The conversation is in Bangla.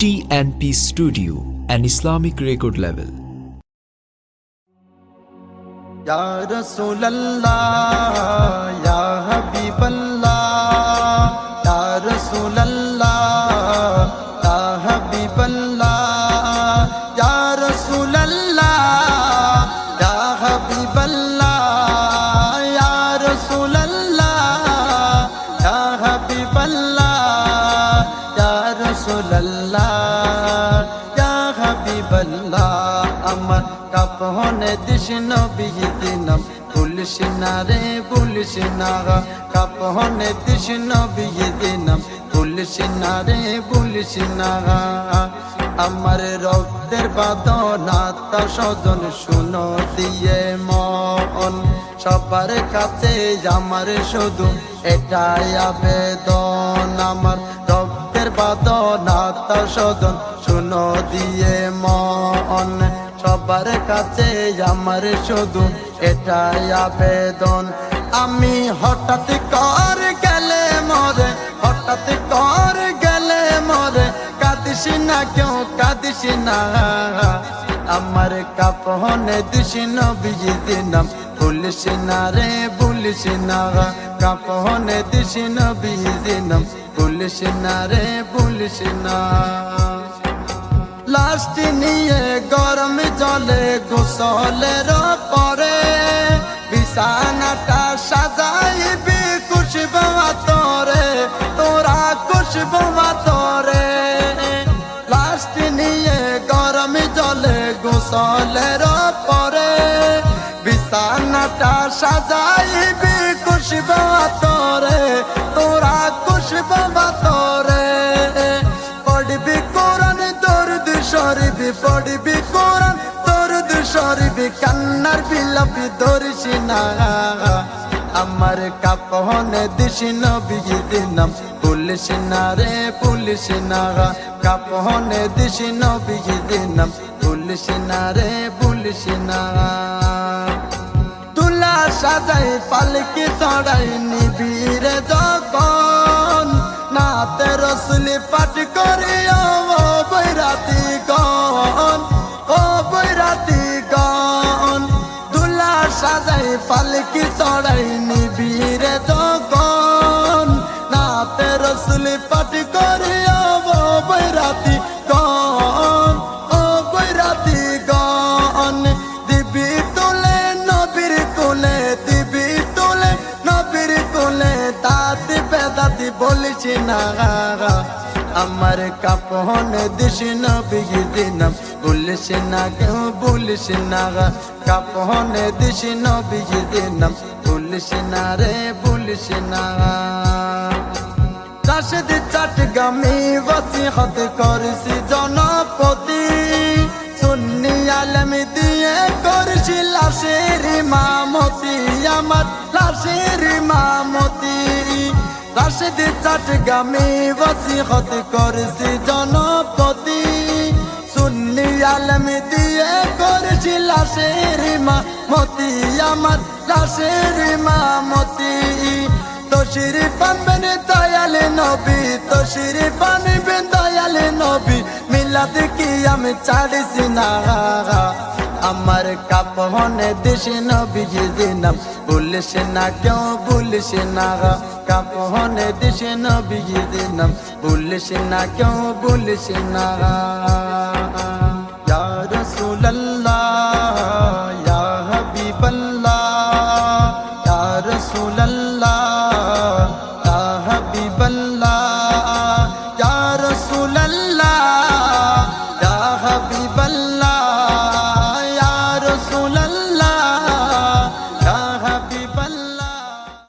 TNP studio and Islamic record level Ya Rasulallah, Ya Habiballah রাসুল্লাহ ইয়া হাবিবাল্লাহ, আমার কাপনে দিস নবী দিনম পুলিশ না রে, পুলিশ না কাপনে দিস নবী দিনম পুলিশ না রে, পুলিশ না আমার রক্তের বাদনাতা স্বজন শুন দিয়ে মন। সবার কাছে আমার শুধু এটাই আবেদন। আমার রক্তের বাদন আত্মা স্বজন শুনো দিয়ে মন। সবার কাছে আমার শুধু এটাই আবেদন। আমি হঠাৎ কর গেলে মরে, হঠাৎ কর গেলে মরে। কাঁদিস না কেউ, কাঁদিস না। আমার কাপনে দিস নবী দিনাম। পুলিশ না রে পুলিশ না। কাপনে দিস নবী দিনাম। পুলিশ না রে পুলিশ না। লাস্টি নিয়ে গরম জলে গোসলের পরে বিছানাটা সাজাইবি খুশবু তোরে তোরা খুশবু তোরে লাস্টি নিয়ে গরম জলে গোসলের পরে বিছানাটা সাজাইবি খুশবু তোরে তোরা কান্নার বিলাপি ধরিস না। আমার কাপহনে দিস নবী দিনাম পুলিশ না রে, পুলিশ না। কাপহনে দিস নবী দিনাম পুলিশ না রে, পুলিশ না। তুলা সাজাই, পালকি চড়াই নিবিরে যখন পালকি চড়াই নিবিরে যখন নাতে রসুলি পাঠ করি ও বৈরাতি গন ও বৈরাতি গন দিবি তুলে নবীর কোলে, দিবি তুলে নবীর কোলে। দাদি বেদাতি বলিস না। আমার কাপন দিস নবী দিনাম বলিস না কেউ বলিস না কাপন দিস নবী দিনাম বলিস না রে বলিস না রাশেদ বসি ওসিহত করিস জনপতি রাশেদ চাটগামি ওসিহত করিস জনপতি। সুন্নি আলম দিয়ে করিস লাশের মামতি, আমার লাশের মামতি। তশির পানবেন দয়ালে নবী তশির পানবেন দয়ালে নবী। মিলাদ কি আমি ছাড়িছি না আমার কাপহনে দেশ নবী দিনাম বলিস না কেউ, বলিস না কাপহনে দেশ নবী দিনাম বলিস না কেউ, বলিস না রাসূলুল্লাহ, ইয়া হাবিবাল্লাহ, ইয়া রাসূলুল্লাহ।